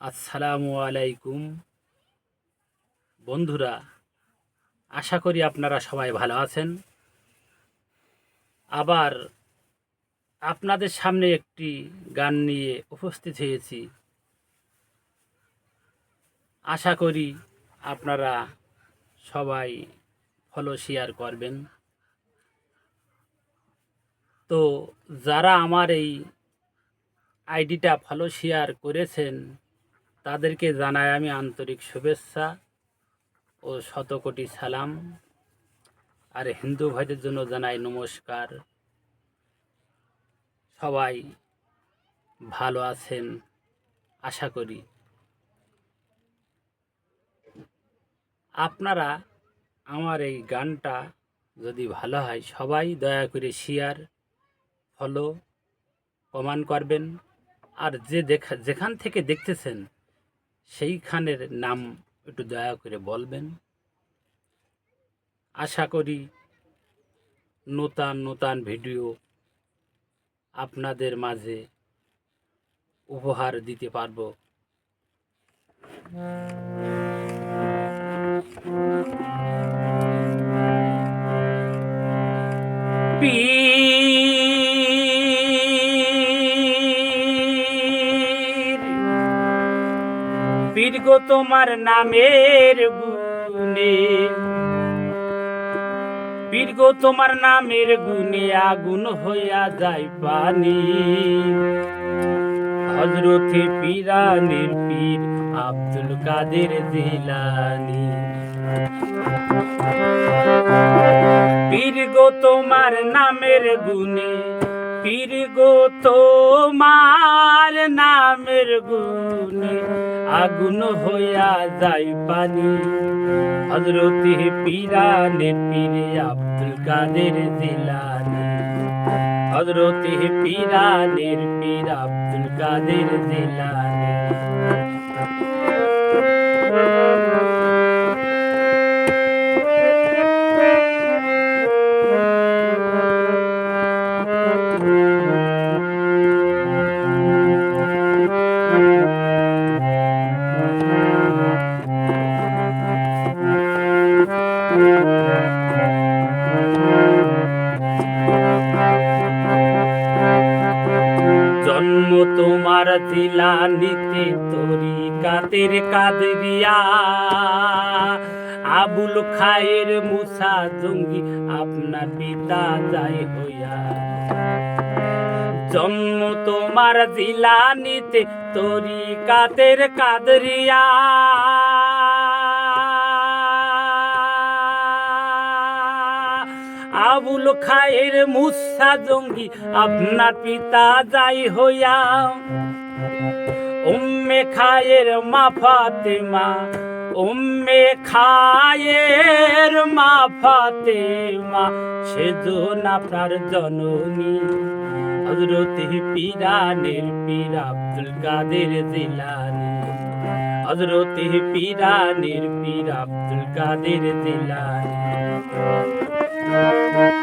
আসসালামু আলাইকুম। বন্ধুরা, আশা করি আপনারা সবাই ভালো আছেন। আবার আপনাদের সামনে একটি গান নিয়ে উপস্থিত হয়েছি। আশা করি আপনারা সবাই ফলো শেয়ার করবেন। তো যারা আমার এই আইডিটা ফলো শেয়ার করেছেন তাদেরকে জানাই আমি আন্তরিক শুভেচ্ছা ও শতকোটি সালাম। আর হিন্দু ভাইদের জন্য জানাই নমস্কার। সবাই ভালো আছেন, আশা করি। আপনারা আমার এই গানটা যদি ভালো হয়, সবাই দয়া করে শেয়ার ফলো কমান করবেন। আর যে দেখা যেখান থেকে দেখতেছেন সেইখানের নাম একটু দয়া করে বলবেন। আশা করি নূতন নূতন ভিডিও আপনাদের মাঝে উপহার দিতে পারব। পীর গো তোমার নামের গুণে। পীর গো তোমার নামের গুণে আগুন হইয়া যায় পানি। হজরতে পীরানের পীর আব্দুল কাদের জিলানি। পীর গো তোমার নামের গুণে পীর তোমার নামের গুণে। আগুন হইয়া যাই পানি। হজরতি পীরানের পীরে আব্দুল কাদের জিলানি। হজরতি পিরানের পীর আব্দুল কাদের জিলানি। জন্ম তোমার জিলানিতে তরি কাতের কাদরিয়া আবুল খায়ের মুসা জঙ্গি আপনার পিতা যায় হইয়া। জন্ম তোমার জিলানিতে তরি কাতের কাদরিয়া আবুল খায়ের মুসা জঙ্গি, আপনার পিতা যাই হইয়া। উম্মে খায়ের মা ফাতেমা, উম্মে খায়ের মা ফাতেমা সেজন আপনার জননী। হজরতে পীরানের পীর আব্দুল কাদের জিলানি। হজরতে পীরানের পীর আব্দুল কাদের জিলানি। Música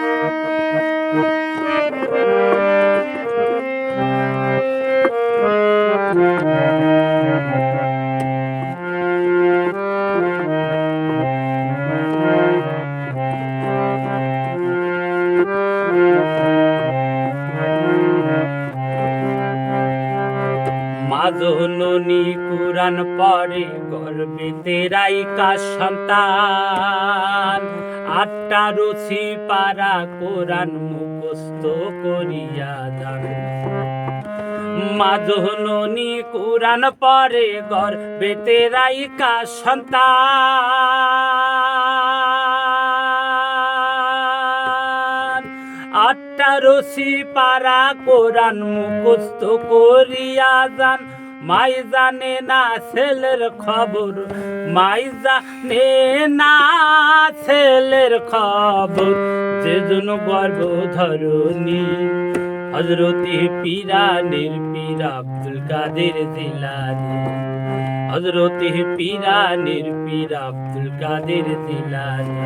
মাজননী কুরান পরে গর্বে তেরাই কা সন্তান। আটটা রুচি পারা কোরআন মুখস্থ করিয়া যান মাজননী কুরান পরে গর্বে তেরাই কা সন্তান। রশি পারা কোরআন মুখস্থ করিয়া যান। মাই জানে না ছেলের খবর মাই জানে না ছেলের খবর। যে জন্য গর্ব ধরনি হজরতে পীরানের পীর আব্দুল কাদের জিলানি। হজরতে পীরানের পীর আব্দুল কাদের জিলানি।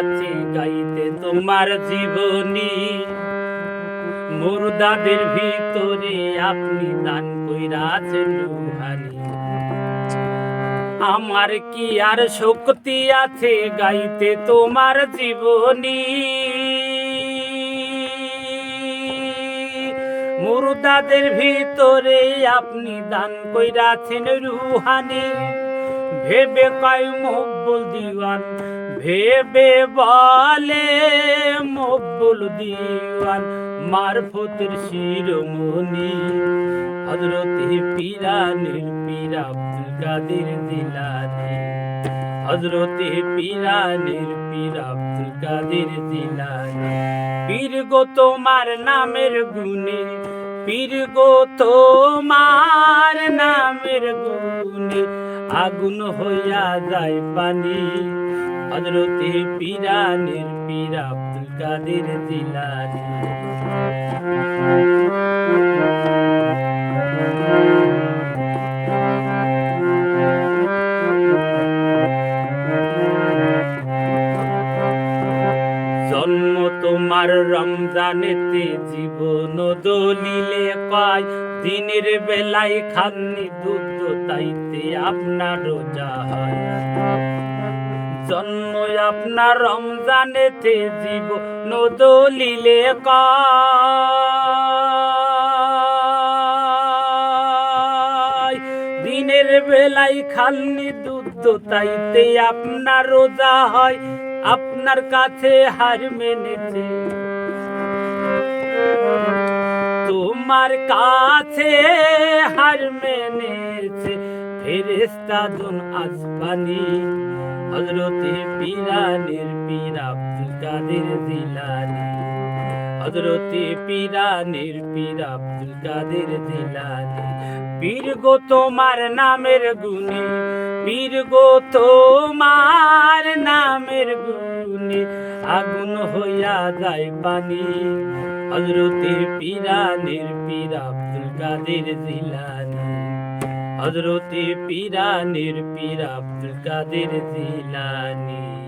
আছে গাইতে তোমার জীবনী। মুর্দাদের ভিতরে আপনি দান কইরাছেন রুহানি আমার কি আর শক্তি আছে গাইতে তোমার জীবনী? মুর্দাদের ভিতরে আপনি দান কইরাছেন রুহানি ভেবে কয় মব্বুল দিওয়ান। ভেবে বলে মব্বুল দিওয়ান মারফতের শিরোমণি। হজরতে পিরানের পীর আব্দুল কাদের দিলানি হজরতে পিরানের পীর আব্দুল কাদের দিলানি পীর গো তোমার নামের গুণে, পীর গো তোমার নামের গুণে আগুন হইয়া যায় পানি। হজরতে পিরানের পীর আব্দুল কাদের দিলানি জন্ম তোমার রমজানেতে জীবন দলিলে কয় দিনের বেলায় খাননি দুধ তাইতে আপনার রোজা হয়। জন্ম আপনার রমজানেতে জীবন দলিলে কয়। দিনের বেলায় খাননি দুধ তাইতে আপনার রোজা হয়, আপনার কাছে হার মেনেছে। তোমার কাছে হার মেনেছে ফেরেস্তা দুন আসবানি হজরতে পিরানের পীর আব্দুল কাদের দিলানি হজরতে পিরানের পীর আব্দুল কাদের দিলানি পীর গো তোমার নামের গুণে, পীর গো তোমার নামের গুণে আগুন হইয়া যায় পানি। হজরতে পিরানের পীর আব্দুল কাদের জিলানি। হজরতে পিরানের পীর আব্দুল কাদের জিলানি।